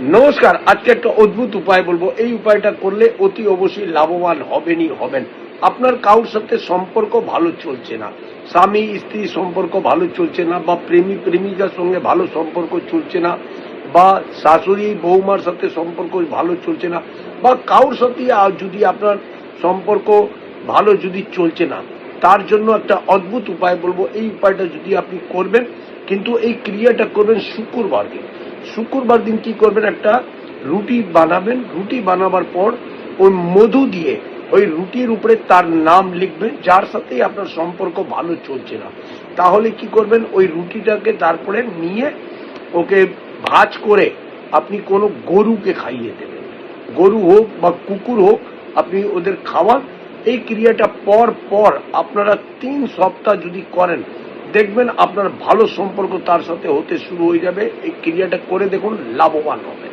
নমস্কার, আজকে একটা অদ্ভুত উপায় বলব। এই উপায়টা করলে অতি অবশ্যই লাভবান হবেনই হবেন। আপনার কারোর সাথে সম্পর্ক ভালো চলছে না। স্বামী, স্ত্রী সম্পর্ক ভালো চলছে না বা প্রেমী, প্রেমিকার সঙ্গে ভালো সম্পর্ক চলছে না বা শাশুড়ি, বৌমার সাথে সম্পর্ক ভালো চলছে না বা কারোর সাথে যদি আপনার সম্পর্ক ভালো যদি চলছে না, তার জন্য একটা অদ্ভুত উপায় বলব। এই উপায়টা যদি আপনি করবেন, কিন্তু এই ক্রিয়াটা করবেন শুক্রবার দিন শুক্রবার দিন কি করবেন? একটা রুটি বানাবেন। রুটি বানাবার পর ওই মধু দিয়ে ওই রুটির উপরে তার নাম লিখবেন, যার সাথেই আপনার সম্পর্ক ভালো চলছে না। তাহলে কি করবেন? ওই রুটিটাকে তারপরে নিয়ে ওকে ভাজ করে আপনি কোনো গরুকে খাইয়ে দেবেন। গরু হোক বা কুকুর হোক, আপনি ওদের খাওয়ান। এই ক্রিয়াটা পর পর আপনারা তিন সপ্তাহ যদি করেন দেখবেন আপনার ভালো সম্পর্ক তার সাথে হতে শুরু হয়ে যাবে। এই ক্রিয়াটা করে দেখুন, লাভবান হন